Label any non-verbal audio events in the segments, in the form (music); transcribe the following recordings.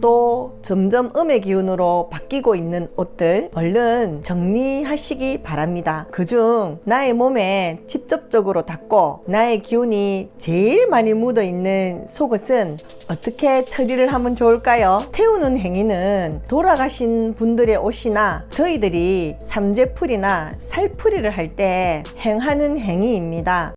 또 점점 음의 기운으로 바뀌고 있는 옷들 얼른 정리하시기 바랍니다. 그중 나의 몸에 직접적으로 닿고 나의 기운이 제일 많이 묻어 있는 속옷은 어떻게 처리를 하면 좋을까요? 태우는 행위는 돌아가신 분들의 옷이나 저희들이 삼재풀이나 살풀이를 할 때 행하는 행위입니다.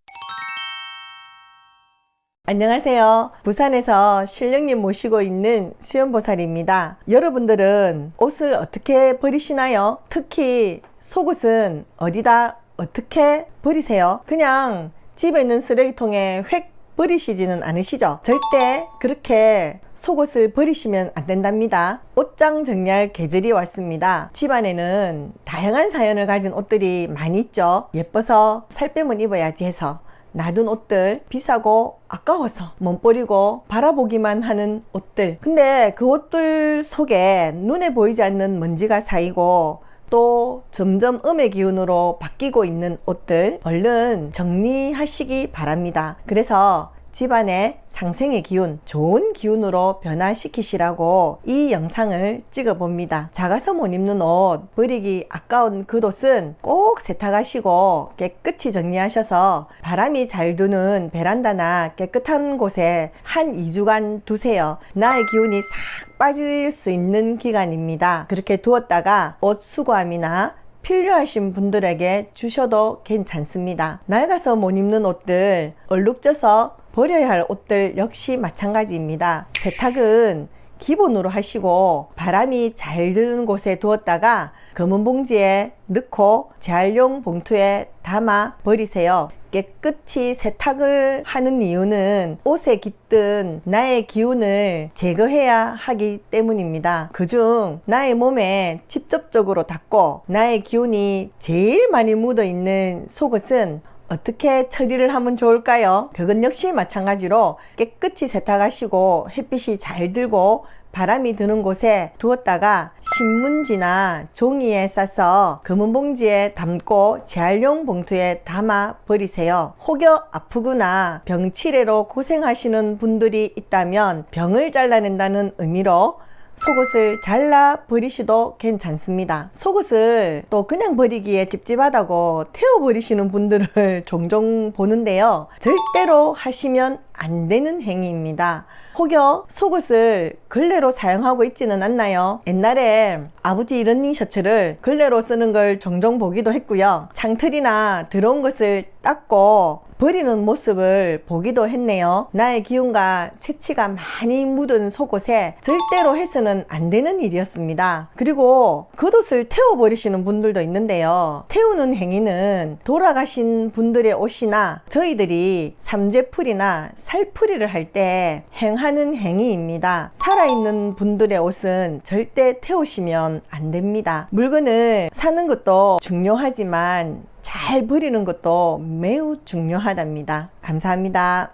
안녕하세요. 부산에서 신령님 모시고 있는 수연보살입니다. 여러분들은 옷을 어떻게 버리시나요? 특히 속옷은 어디다 어떻게 버리세요? 그냥 집에 있는 쓰레기통에 획 버리시지는 않으시죠? 절대 그렇게 속옷을 버리시면 안 된답니다. 옷장 정리할 계절이 왔습니다. 집안에는 다양한 사연을 가진 옷들이 많이 있죠. 예뻐서 살 빼면 입어야지 해서 놔둔 옷들 비싸고 아까워서 못 버리고 바라보기만 하는 옷들. 근데 그 옷들 속에 눈에 보이지 않는 먼지가 쌓이고 또 점점 음의 기운으로 바뀌고 있는 옷들 얼른 정리하시기 바랍니다. 그래서 집안의 상생의 기운, 좋은 기운으로 변화시키시라고 이 영상을 찍어 봅니다. 작아서 못 입는 옷, 버리기 아까운 그 옷은 꼭 세탁하시고 깨끗이 정리하셔서 바람이 잘 드는 베란다나 깨끗한 곳에 한 2주간 두세요. 나의 기운이 싹 빠질 수 있는 기간입니다. 그렇게 두었다가 옷 수거함이나 필요하신 분들에게 주셔도 괜찮습니다. 낡아서 못 입는 옷들, 얼룩져서 버려야 할 옷들 역시 마찬가지입니다. 세탁은 기본으로 하시고 바람이 잘 드는 곳에 두었다가 검은 봉지에 넣고 재활용 봉투에 담아 버리세요. 깨끗이 세탁을 하는 이유는 옷에 깃든 나의 기운을 제거해야 하기 때문입니다. 그중 나의 몸에 직접적으로 닿고 나의 기운이 제일 많이 묻어 있는 속옷은 어떻게 처리를 하면 좋을까요? 그건 역시 마찬가지로 깨끗이 세탁하시고 햇빛이 잘 들고 바람이 드는 곳에 두었다가 신문지나 종이에 싸서 검은 봉지에 담고 재활용 봉투에 담아 버리세요. 혹여 아프거나 병치레로 고생하시는 분들이 있다면 병을 잘라낸다는 의미로 속옷을 잘라 버리셔도 괜찮습니다. 속옷을 또 그냥 버리기에 찝찝하다고 태워 버리시는 분들을 (laughs) 종종 보는데요. 절대로 하시면 안 되는 행위입니다. 혹여 속옷을 걸레로 사용하고 있지는 않나요? 옛날에 아버지 러닝 셔츠를 걸레로 쓰는 걸 종종 보기도 했고요. 창틀이나 더러운 것을 닦고 버리는 모습을 보기도 했네요. 나의 기운과 채취가 많이 묻은 속옷에 절대로 해서는 안 되는 일이었습니다. 그리고 겉옷을 태워버리시는 분들도 있는데요. 태우는 행위는 돌아가신 분들의 옷이나 저희들이 삼재풀이나 살풀이를 할 때 행하는 행위입니다. 살아있는 분들의 옷은 절대 태우시면 안 됩니다. 물건을 사는 것도 중요하지만 잘 버리는 것도 매우 중요하답니다. 감사합니다.